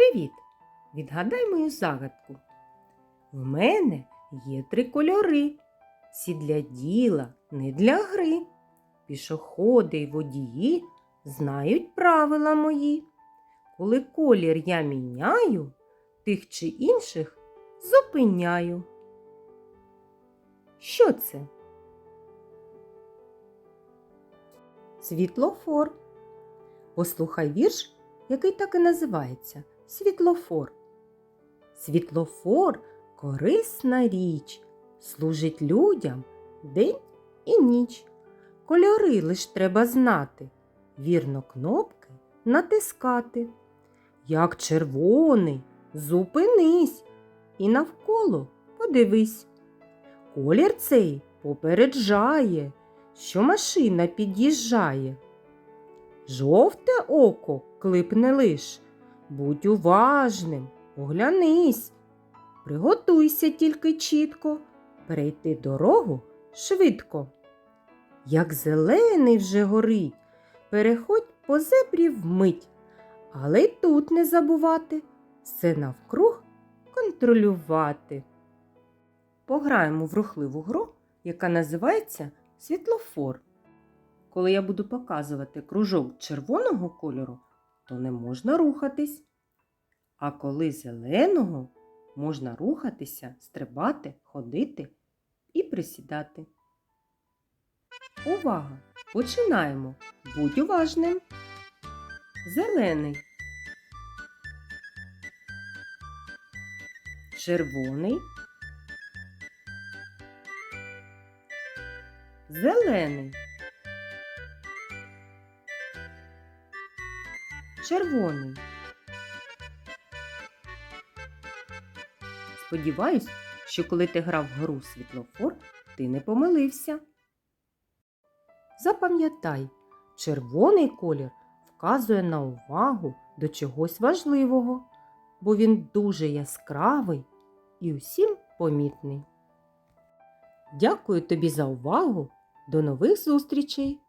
Привіт! Відгадай мою загадку. В мене є три кольори. Всі для діла, не для гри. Пішоходи й водії знають правила мої. Коли колір я міняю, тих чи інших зупиняю. Що це? Світлофор. Послухай вірш, який так і називається Світлофор. Світлофор корисна річ, служить людям день і ніч. Кольори лиш треба знати, вірно кнопки натискати. Як червоний, зупинись і навколо подивись. Колір цей попереджає, що машина під'їжджає. Жовте око клипне лиш, будь уважним, оглянись. Приготуйся тільки чітко, перейти дорогу швидко. Як зелений вже горить, переходь по зебрі вмить, але й тут не забувати все навкруг контролювати. Пограємо в рухливу гру, яка називається світлофор. Коли я буду показувати кружок червоного кольору, то не можна рухатись. А коли зеленого, можна рухатися, стрибати, ходити і присідати. Увага! Починаємо. Будь уважним. Зелений. Червоний. Зелений. Червоний. Сподіваюсь, що коли ти грав в гру світлофор, ти не помилився. Запам'ятай, червоний колір вказує на увагу до чогось важливого, бо він дуже яскравий і усім помітний. Дякую тобі за увагу. До нових зустрічей!